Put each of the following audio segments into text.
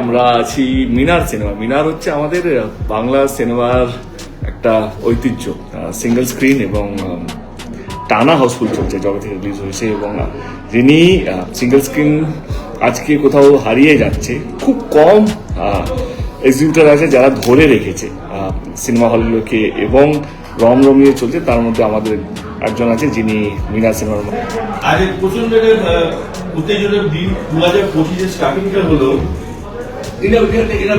আমরা আছি মিনার সিনেমা। মিনার হচ্ছে আমাদের বাংলা সিনেমার একটা ঐতিহ্য সিঙ্গেল স্ক্রিন এবং টানা হাউসফুল চলছে জগৎ থেকে রিলিজ হয়েছে এবং যিনি সিঙ্গেল স্ক্রিন আজকে কোথাও হারিয়ে যাচ্ছে। খুব কম এক্সিবিউটার আছে যারা ধরে রেখেছে সিনেমা হলগুলোকে এবং রম রমিয়ে চলছে। তার মধ্যে আমাদের একজন আছে যিনি মিনার সিনেমার আজ প্রচণ্ড উত্তেজনার দিন দু হাজার পঁচিশের স্টার্টিংটা হলো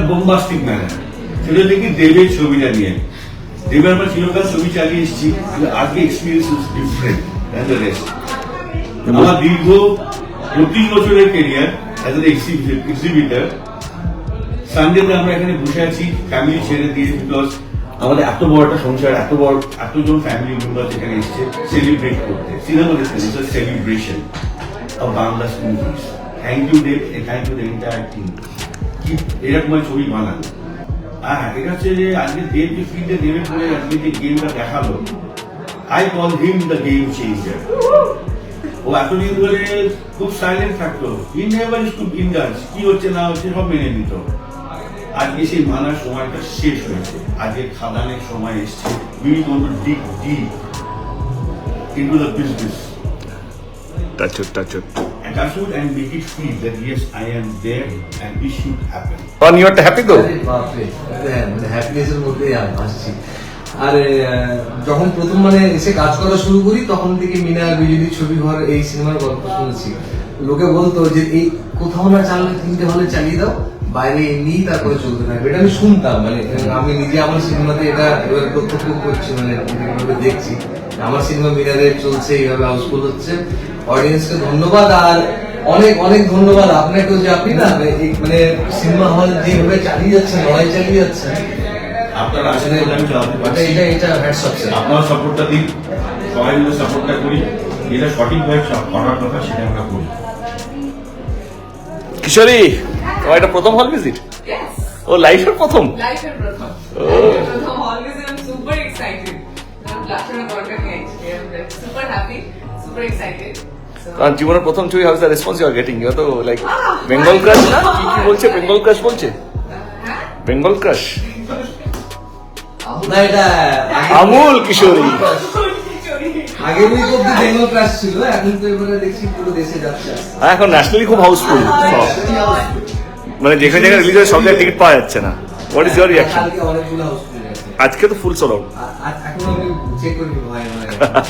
বোম্বাস্টিক ম্যানার সেটা দেখি দেবের ছবিটা নিয়ে দেবের আমরা চিরকাল ছবি চালিয়ে এসেছি। আজকে এক্সপিরিয়েন্স ইজ ডিফারেন্ট দ্য আমার দীর্ঘ পঁচিশ বছরের কেরিয়ার অ্যাজ এন এক্সিবিটার সানডেতে আমরা এখানে বসে আছি ফ্যামিলি ছেড়ে দিয়ে বিকজ আমাদের এত বড় একটা সংসার, এত বড়, এতজন ফ্যামিলি মেম্বার এখানে এসছে সেলিব্রেট করতে। সিনেমা দেখতে celebration of Bangla movies thank you Dev thank you Dev entire team এরকম ছবি বানানো হ্যাঁ এটা হচ্ছে যে আজকে দেব যে ফিল্ডে দেবে পরে আজকে যে গেমটা দেখাল I call him the game changer ও এতদিন ধরে খুব সাইলেন্ট থাকতো। He never is to indulge কি হচ্ছে, না হচ্ছে, সব মেনে নিত। আজকে সেই মানার সময়টা শেষ হয়েছে। আজকে খাদানের সময় এসছে। We want to dig deep into the business touch wood touch wood wood and make it feel that yes I am there and this should happen. You are happy তো আরে হ্যাঁ, মানে। আর যখন প্রথম মানে এসে কাজ করা শুরু করি তখন থেকে মিনা বিজুলি ছবি ঘর এই সিনেমার গল্প শুনেছি। লোকে বলতো যে এই কোথাও না চাললে তিনটে হলে চালিয়ে দাও বাইরে এমনিই তারপরে চলতে থাকবে। এটা আমি শুনতাম মানে আমি নিজে আমার সিনেমাতে এটা প্রত্যক্ষ করছি মানে দেখছি। আমার সিনেমা মিনারে চলছে এইভাবে হাউসফুল হচ্ছে। অডিয়েন্সকে ধন্যবাদ আর অনেক অনেক ধন্যবাদ। আপনাকে যে আপনি না এই মানে সিনেমা হল যেভাবে চালিয়ে যাচ্ছেন লড়াই চালিয়ে যাচ্ছেন আপনারা আসলে এটা পারছি এটা এটা হ্যাটস অফ আপনারা সাপোর্টটা দিন সবাই মিলে সাপোর্টটা করি। যেটা সঠিকভাবে করার কথা সেটা আমরা করি। কিশোরী তোমার এটা প্রথম হল ভিজিট ও লাইফের প্রথম? Super excited. কারণ জীবনের প্রথম ছবি how's the response you are getting you তো লাইক বেঙ্গল ক্রাশ না কি কি বলছে? বেঙ্গল ক্রাশ বলছে? হ্যাঁ? বেঙ্গল ক্রাশ এটা আগে- আমুল কিশোরী। আগে বেঙ্গল ছিল এখন তো এবারে দেখছি পুরো দেশে যাচ্ছে। আর এখন ন্যাশনালি খুব হাউসফুল মানে যেখানে যেখানে রিলিজ হয় সব জায়গায় টিকিট পাওয়া যাচ্ছে না। হোয়াট ইজ ইউর রিয়াকশন আজকে তো ফুল সোল আউট এখন আমি চেক করে ভাই আমার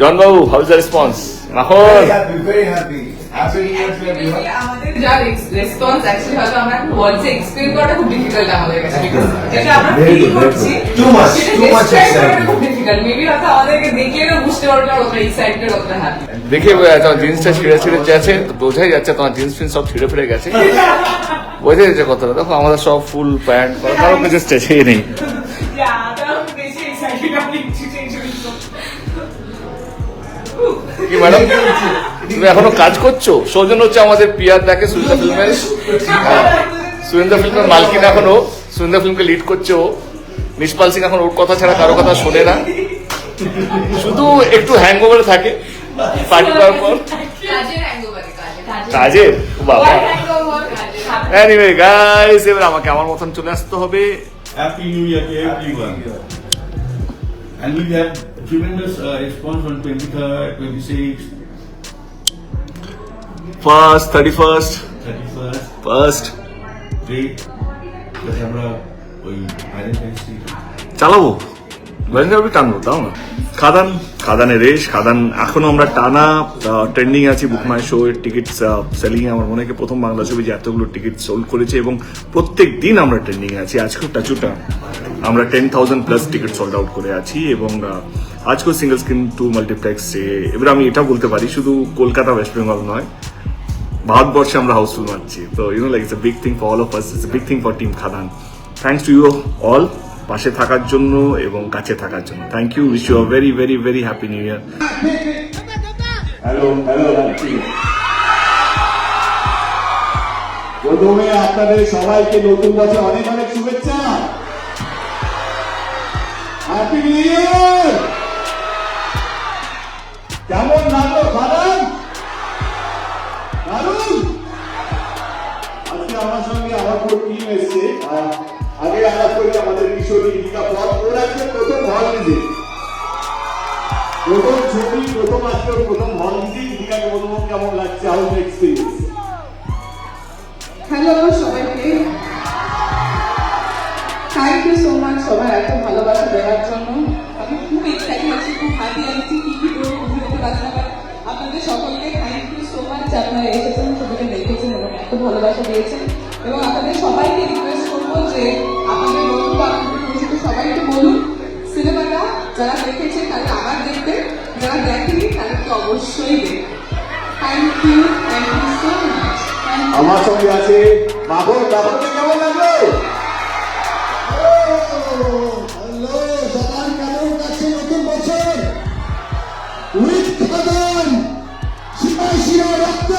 জন বাবু হাউস দ্য রেসপন্স এখন Very happy, very happy. Happy New Year to everyone. আমাদের যা রেসপন্স অ্যাকচুয়ালি হয়তো আমরা এখন ওয়ার্ডসে এক্সপ্লেন করাটা খুব ডিফিকাল্ট আমাদের কাছে because যেটা আমরা Very ফিল good, very করছি Too much, সেটা too much describe করাটা excitement. খুব ডিফিকাল্ট মেবি হয়তো আমাদেরকে দেখলে না বুঝতে পারবে না কতটা এক্সাইটেড কতটা হ্যাপি দেখে তোমার জিন্সটা ছিঁড়ে ছিঁড়ে যাচ্ছে তো বোঝাই যাচ্ছে তোমার জিন্স ফিন্স সব ছিঁড়ে ফিরে গেছে। বোঝা যাচ্ছে কতটা দেখো আমাদের সব ফুল প্যান্ট কারও কিছু নেই কি ম্যাডাম তুমি এখনও কাজ করছ? সৌজন্য হচ্ছে আমাদের পিয়ার দেখে সুন্দর ফিল্মের সুন্দর ফিল্মের মালকিন এখনও সুন্দর ফিল্মকে লিড করছে ও। নিষ্পাল সিং এখন ওর কথা ছাড়া কারও কথা শোনে না। শুধু একটু হ্যাংওভারে থাকে পার্টি করার পর। কাজের? কাজে বাবা। এনিওয়ে গাইস এবার আমাকে আমার মতন চলে আসতে হবে। Happy New Year to everyone. And we have tremendous uh, response on 23rd, 26th, first thirty first 31st, first day. যাতে আমরা ওই ভ্যালেন্টাইন্স ডে চালাবো ভ্যালেন্টাইন টানবো তাও না খাদান খাদানে রেশ খাদান। এখনও আমরা টানা ট্রেন্ডিং আছি বুক মাই শো এর টিকিট সেলিং আমার মনে হয় প্রথম বাংলা ছবি যে এতগুলো টিকিট সোল্ড করেছে এবং প্রত্যেক দিন আমরা ট্রেন্ডিং আছি। আজকেও টাচুটা আমরা ten thousand plus ticket sold out করে আছি এবং আজকেও সিঙ্গেল স্ক্রিন টু মাল্টিপ্লেক্স এবার আমি এটা বলতে পারি, শুধু কলকাতা ওয়েস্ট বেঙ্গল নয়, ভারতবর্ষে আমরা হাউসফুল মারছি তো you know like it's big thing for all of us it's big thing for team Khadaan. Thanks to you all পাশে থাকার জন্য এবং কাছে থাকার জন্য। Thank you wish you a very very very happy new year hello hello প্রথমে আপনাদের সবাইকে নতুন বছর অনেক অনেক শুভেচ্ছা। হ্যাপি নিউ ইয়ার প্রথম ছবি, প্রথম আজকে প্রথম হল ভিজিট দীপিকাকে প্রথম কেমন লাগছে হাউস এক্সপিরিয়েন্স হ্যালো সবাইকে। থ্যাংক ইউ সো মাচ সবার এত ভালোবাসা দেওয়ার জন্য। আমি খুব এক্সাইটেড আছি, খুব হ্যাপি আছি, কি কি করব বুঝে উঠতে পারছি না আপনাদের সকলকে থ্যাংক ইউ সো মাচ আপনারা এসেছেন, ছবিটা দেখেছেন এবং এত ভালোবাসা দিয়েছেন। এবং আপনাদের সবাইকে রিকোয়েস্ট করব যে আপনাদের বন্ধু আপনাদের সবাইকে বলুন, সিনেমাটা যারা দেখেছে তাদের আবার দেখতে যারা দেখেনি তাদেরকে অবশ্যই দেখবে। Thank you thank you so much thank you আমার সঙ্গে আছে মাখন মাখনকে কেমন লাগল? হ্যালো সকাল কেমন কাছে নতুন বছর। উইথ খাদান সীমায় শিরা রক্ত।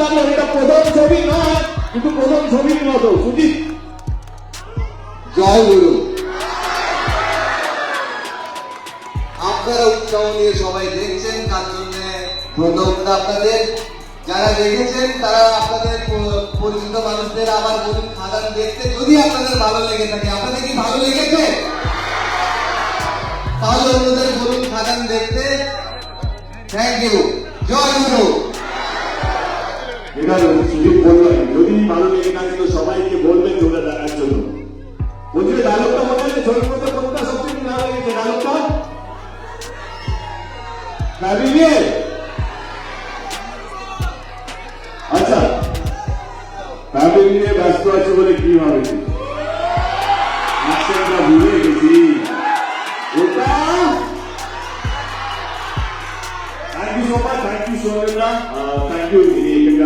লাগল এটা প্রথম ছবি নয় কিন্তু প্রথম ছবির মতো জয় গুরু আপনারা উৎসাহ নিয়ে সবাই দেখছেন, তার জন্য আপনাদের। যারা দেখেছেন, তারা আপনাদের পরিচিত মানুষদের আবার বলুন খাদান দেখতে যদি আপনাদের ভালো লেগে থাকে, আপনাদের কি ভালো লেগেছে? তাহলে অন্যদের বলুন খাদান দেখতে। থ্যাংক ইউ জয় গুরু। এটা সুজিত বলল যদি ভালো লেগে থাকে তো সবাইকে বলবেন ছবিটা দেখার জন্য। বলছি ডায়লগটা মনে আছে ছবির মধ্যে কোনটা সবচেয়ে না লেগেছে ডায়লগটা ফ্যামিলি আচ্ছা ফ্যামিলি নিয়ে ব্যস্ত আছে বলে কি ভাবেছি অ্যাকশনটা ভুলে গেছি। ওটা? Thank you so much thank you সৌমেন্দা thank you